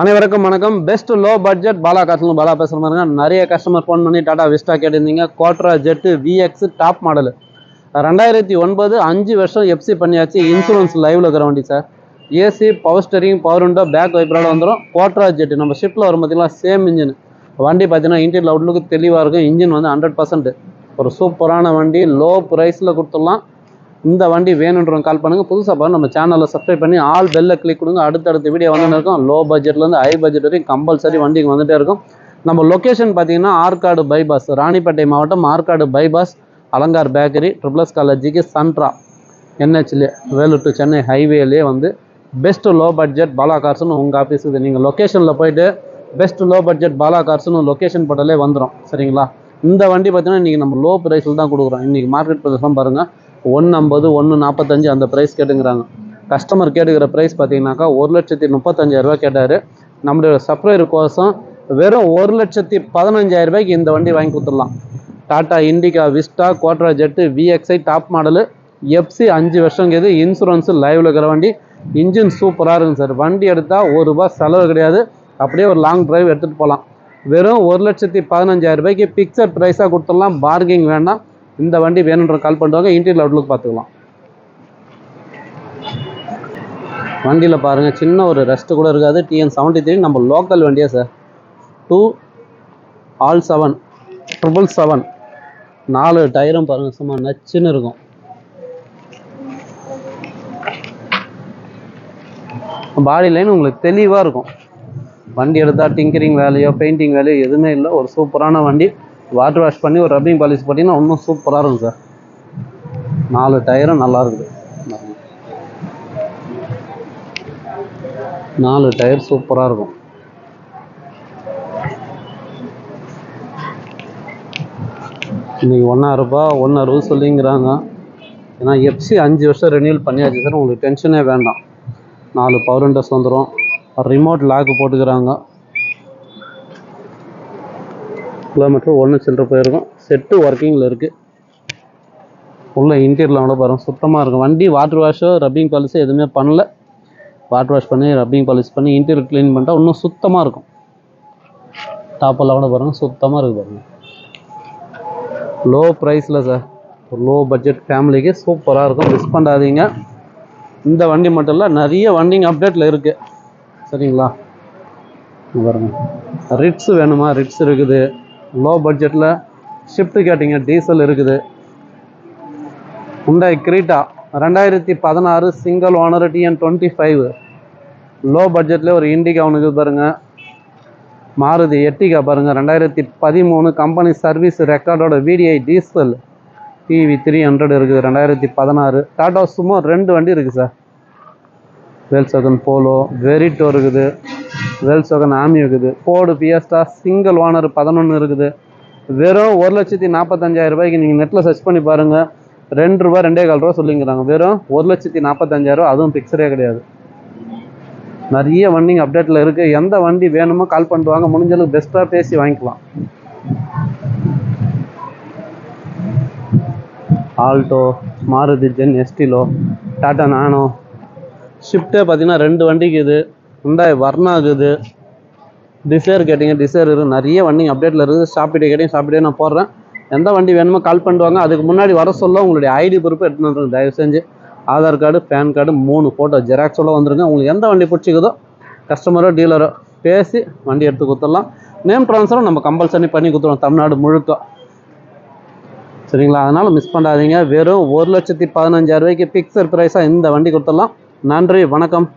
அனைவருக்கும் வணக்கம். Best low budget Bala காசுல பாலா பேசுகிற மாதிரிங்க நிறைய கஸ்டமர் ஃபோன் பண்ணி டாடா விஸ்டா கேட்டிருந்தீங்க. Quadrajet VX top model ரெண்டாயிரத்தி ஒன்பது அஞ்சு வருஷம் எஃப்சி பண்ணியாச்சு. இன்சூரன்ஸ் லைவில் இருக்கிற வண்டி sir AC power steering power window back வைப்பரோட வந்துடும் கோட்ரா ஜெட்டு நம்ம ஷிஃப்ட்டில் வரும் பார்த்தீங்கன்னா சேம் இன்ஜின் வண்டி பார்த்தீங்கன்னா இன்டீரியல் அவுட்லுக்கு தெளிவாக இருக்கும். இன்ஜின் வந்து ஹண்ட்ரட் பர்சன்ட் ஒரு சூப்பரான வண்டி. லோ ப்ரைஸில் கொடுத்துடலாம். இந்த வண்டி வேணுன்றவங்க கால் பண்ணுங்கள் புதுசாக பாருங்க நம்ம சேனலில் சப்ஸ்கிரைப் பண்ணி ஆல் பெல்லை கிளிக் கொடுங்க. அடுத்தடுத்த வீடியோ வந்துட்டு இருக்கும். லோ பட்ஜெட்லேருந்து ஹை பட்ஜெட் வரைக்கும் கம்பல்சரி வண்டிக்கு வந்துட்டே இருக்கும். நம்ம லொக்கேஷன் பார்த்தீங்கன்னா ஆற்காடு பைபாஸ் ராணிப்பேட்டை மாவட்டம் Arcot bypass Alankar bakery triple S காலேஜுக்கு சன்ட்ரா என்ஹெச்லே வேலூர் டு சென்னை ஹைவேலே வந்து பெஸ்ட் லோ பட்ஜெட் பாலா கார்ஸ்னு உங்கள் ஆஃபீஸுக்கு நீங்கள் லொக்கேஷனில் போயிட்டு பெஸ்ட் லோ பட்ஜெட் பாலா கார்ஸ்னு லொக்கேஷன் போட்டாலே வந்துடும் சரிங்களா? இந்த வண்டி பார்த்தீங்கன்னா இன்றைக்கி நம்ம லோ ப்ரைஸில் தான் கொடுக்குறோம். இன்றைக்கி மார்க்கெட் ப்ரைஸ்லாம் பாருங்கள் ஒன்று ஐம்பது ஒன்று நாற்பத்தஞ்சு அந்த ப்ரைஸ் கேட்டுங்கிறாங்க. கஸ்டமர் கேட்டுக்கிற ப்ரைஸ் பார்த்தீங்கன்னாக்கா ஒரு லட்சத்தி முப்பத்தஞ்சாயிரரூபா கேட்டார். நம்முடைய சப்ளையர் கோசம் வெறும் ஒரு லட்சத்தி பதினஞ்சாயிரம் ரூபாய்க்கு இந்த வண்டி வாங்கி கொடுத்துடலாம். Tata Indica Vista Quadrajet VXI top model FC அஞ்சு வருஷம் கேது இன்சூரன்ஸு லைவில் இருக்கிற வண்டி. இன்ஜின் சூப்பராக இருக்குங்க சார். வண்டி எடுத்தால் ஒரு ரூபாய் செலவு கிடையாது. அப்படியே ஒரு லாங் டிரைவ் எடுத்துகிட்டு போகலாம். வெறும் ஒரு லட்சத்தி பதினஞ்சாயிரம் ரூபாய்க்கு பிக்சட் ப்ரைஸாக கொடுத்துடலாம். பார்கிங் வேண்டாம். இந்த வண்டி வேணுன்ற கால் பண்ணுவாங்க இன்டீரியர் அவுட்லுக் பார்த்துக்கலாம். வண்டியில் பாருங்கள் சின்ன ஒரு ரெஸ்ட்டு கூட இருக்காது. டிஎன் செவன்ட்டி த்ரீ நம்ம லோக்கல் வண்டியா sir two all seven triple seven நாலு டயரும் பாருங்கள் சும்மா நச்சுன்னு இருக்கும். பாடி லைன் உங்களுக்கு தெளிவாக இருக்கும். வண்டி எடுத்தால் டிங்கரிங் வேலையோ பெயிண்டிங் வேலையோ எதுவுமே இல்லை. ஒரு சூப்பரான வண்டி. வாட்டர் வாஷ் பண்ணி ஒரு ரப்பிங் பாலிஷ் போட்டிங்கன்னா இன்னும் சூப்பராக இருக்கும் சார் நாலு டயரும் நல்லா இருக்குது. நாலு டயர் சூப்பராக இருக்கும். இன்னைக்கு ஒன்றாயிரரூபா ஒன்று அறுபது சொல்லிங்கிறாங்க. ஏன்னா எஃப்சி அஞ்சு வருஷம் ரெனியூல் பண்ணியாச்சு சார் உங்களுக்கு டென்ஷனே வேண்டாம். நாலு பவர் விண்டோஸ் வந்துடும் ரிமோட் லாக் போட்டுக்கிறாங்க. கிலோமீட்டர் ஒன்று சில்லற போயிருக்கும். செட்டு ஒர்க்கிங்கில் இருக்குது உள்ள இன்டீரியர் கூட பாருங்கள் சுத்தமாக இருக்கும். வண்டி வாட்டர் வாஷோ ரப்பிங் பாலிஷோ எதுவுமே பண்ணல. வாட்டர் வாஷ் பண்ணி ரப்பிங் பாலிஷ் பண்ணி இன்டீரியர் க்ளீன் பண்ணிட்டா இன்னும் சுத்தமாக இருக்கும். டாப்பெல்லாம் கூட பாருங்கள் சுத்தமாக இருக்குது பாருங்கள் லோ ப்ரைஸில் சார் லோ பட்ஜெட் ஃபேமிலிக்கு சூப்பராக இருக்கும். மிஸ் பண்ணாதீங்க. இந்த வண்டி மட்டும் இல்லை நிறைய வண்டிங்க அப்டேட்டில் இருக்குது சரிங்களா? பாருங்கள் ரிட்ஸ் வேணுமா? ரிட்ஸ் இருக்குது. லோ பட்ஜெட்டில் ஷிஃப்ட்டு கேட்டிங்க டீசல் இருக்குது. உண்டாய் கிரீட்டா ரெண்டாயிரத்தி பதினாறு single owner TN twenty five low பட்ஜெட்டில் ஒரு இண்டிகா ஒன்று இருக்குது பாருங்கள் மாருதி எட்டிகா பாருங்கள் ரெண்டாயிரத்தி பதிமூணு company service ரெக்கார்டோட VDI diesel TV three hundred இருக்குது ரெண்டாயிரத்தி பதினாறு. டாடா சுமோ ரெண்டு வண்டி இருக்குது சார். வேல்சோகன் போலோ வெரிட்டோ இருக்குது. வேல்சோகன் ஆமி இருக்குது. ஃபோர்டு ஃபியஸ்டா சிங்கிள் ஓனர் பதினொன்று இருக்குது. வெறும் ஒரு லட்சத்தி நாற்பத்தஞ்சாயிரம் ரூபாய்க்கு நீங்கள் நெட்டில் சர்ச் பண்ணி பாருங்கள் ரெண்டு ரூபா ரெண்டே கால் ரூபா சொல்லிங்கிறாங்க. வெறும் ஒரு லட்சத்தி நாற்பத்தஞ்சாயிரம் அதுவும் பிக்சரே கிடையாது. நிறைய வண்டிங்க அப்டேட்டில் இருக்குது எந்த வண்டி வேணுமோ கால் பண்ணிட்டு வாங்க முடிஞ்ச அளவுக்கு பெஸ்ட்டாக பேசி வாங்கிக்கலாம். Alto Maruti Zen Estilo Tata Nano ஷிஃப்ட்டே பார்த்தீங்கன்னா ரெண்டு வண்டிக்கு இது ஹுண்டாய் வர்ணா இருக்குது டிசைர் கேட்டிங்க டிசைர் இருக்குது நிறைய வண்டிங்க அப்டேட்டில் இருக்குது. ஷாப்பிட்டே கேட்டிங்க ஷாப்பிட்டே நான் போடுறேன். எந்த வண்டி வேணுமோ கால் பண்ணுவாங்க. அதுக்கு முன்னாடி வர சொல்ல உங்களுடைய ஐடி ப்ரூஃப் எடுத்துன்னு வந்துருங்க. தயவு செஞ்சு ஆதார் கார்டு பேன் கார்டு மூணு ஃபோட்டோ ஜெராக்ஸோட வந்துருங்க உங்களுக்கு எந்த வண்டி பிடிச்சிக்குதோ கஸ்டமரோ டீலரோ பேசி வண்டி எடுத்து கொடுத்துடலாம் நேம் ட்ரான்ஸ்ஃபரும் நம்ம கம்பல்சரி பண்ணி கொடுத்துருவோம் தமிழ்நாடு முழுக்க. சரிங்களா? அதனால் மிஸ் பண்ணாதீங்க. வெறும் ஒரு லட்சத்தி பதினஞ்சாயிரம் ரூபாய்க்கு பிக்சர் ப்ரைஸாக இந்த வண்டி கொடுத்துடலாம். நன்றி வணக்கம்.